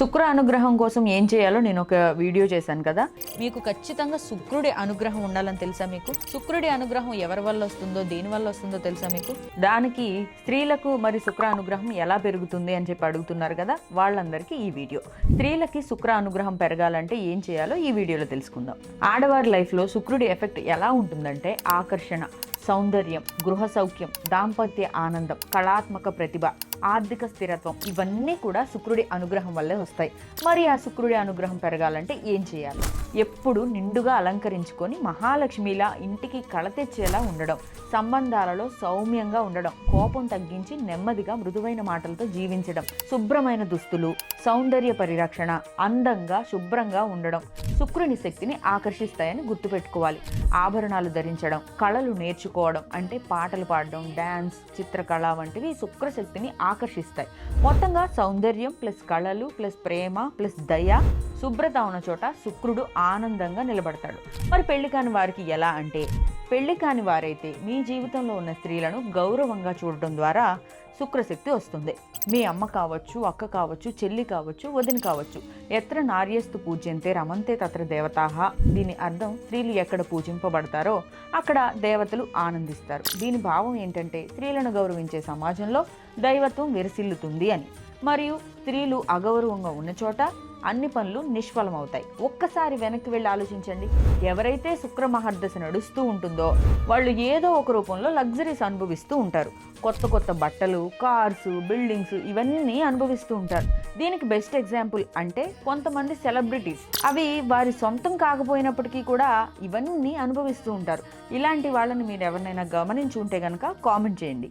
శుక్ర అనుగ్రహం కోసం ఏం చేయాలో నేను ఒక వీడియో చేశాను కదా. మీకు ఖచ్చితంగా శుక్రుడి అనుగ్రహం ఉండాలని తెలుసా మీకు? శుక్రుడి అనుగ్రహం ఎవరి వల్ల వస్తుందో దేని వల్ల వస్తుందో తెలుసా మీకు? దానికి స్త్రీలకు మరి శుక్ర అనుగ్రహం ఎలా పెరుగుతుంది అని చెప్పి అడుగుతున్నారు కదా వాళ్ళందరికీ ఈ వీడియో. స్త్రీలకి శుక్ర అనుగ్రహం పెరగాలంటే ఏం చేయాలో ఈ వీడియోలో తెలుసుకుందాం. ఆడవారి లైఫ్లో శుక్రుడి ఎఫెక్ట్ ఎలా ఉంటుందంటే ఆకర్షణ సౌందర్యం గృహ సౌఖ్యం దాంపత్య ఆనందం కళాత్మక ప్రతిభ ఆర్థిక స్థిరత్వం. ఇవన్నీ కూడా శుక్రుడి అనుగ్రహం వల్లే వస్తాయి. మరి ఆ శుక్రుడి అనుగ్రహం పెరగాలంటే ఏం చేయాలి? ఎప్పుడు నిండుగా అలంకరించుకొని మహాలక్ష్మిలా ఇంటికి కళ తెచ్చేలా ఉండడం సంబంధాలలో సౌమ్యంగా ఉండడం కోపం తగ్గించి నెమ్మదిగా మృదువైన మాటలతో జీవించడం శుభ్రమైన దుస్తులు సౌందర్య పరిరక్షణ అందంగా శుభ్రంగా ఉండడం. శుక్రుని శక్తిని ఆకర్షిస్తాయని గుర్తుపెట్టుకోవాలి. ఆభరణాలు ధరించడం కళలు నేర్చుకోవడం అంటే పాటలు పాడడం డ్యాన్స్ చిత్రకళ వంటివి శుక్ర శక్తిని ఆకర్షిస్తాయి. మొత్తంగా సౌందర్యం ప్లస్ కళలు ప్లస్ ప్రేమ ప్లస్ దయ శుభ్రత ఉన్న చోట శుక్రుడు ఆనందంగా నిలబడతాడు. మరి పెళ్ళి కాని వారికి ఎలా అంటే? పెళ్ళి కాని వారైతే మీ జీవితంలో ఉన్న స్త్రీలను గౌరవంగా చూడటం ద్వారా శుక్రశక్తి వస్తుంది. మీ అమ్మ కావచ్చు అక్క కావచ్చు చెల్లి కావచ్చు వదిన కావచ్చు ఎత్ర నార్యస్తు పూజ్యంతే రమంతే తత్ర దేవతాహ. దీని అర్థం స్త్రీలు ఎక్కడ పూజింపబడతారో అక్కడ దేవతలు ఆనందిస్తారు. దీని భావం ఏంటంటే స్త్రీలను గౌరవించే సమాజంలో దైవత్వం విరసిల్లుతుంది అని. మరియు స్త్రీలు అగౌరవంగా ఉన్న చోట అన్ని పనులు నిష్ఫలమవుతాయి. ఒక్కసారి వెనక్కి వెళ్ళి ఆలోచించండి. ఎవరైతే శుక్ర మహర్దశ నడుస్తూ ఉంటుందో వాళ్ళు ఏదో ఒక రూపంలో లగ్జరీస్ అనుభవిస్తూ ఉంటారు. కొత్త కొత్త బట్టలు కార్స్ బిల్డింగ్స్ ఇవన్నీ అనుభవిస్తూ ఉంటారు. దీనికి బెస్ట్ ఎగ్జాంపుల్ అంటే కొంతమంది సెలబ్రిటీస్. అవి వారి సొంతం కాకపోయినప్పటికీ కూడా ఇవన్నీ అనుభవిస్తూ ఉంటారు. ఇలాంటి వాళ్ళని మీరు ఎవరినైనా గమనించి ఉంటే కనుక కామెంట్ చేయండి.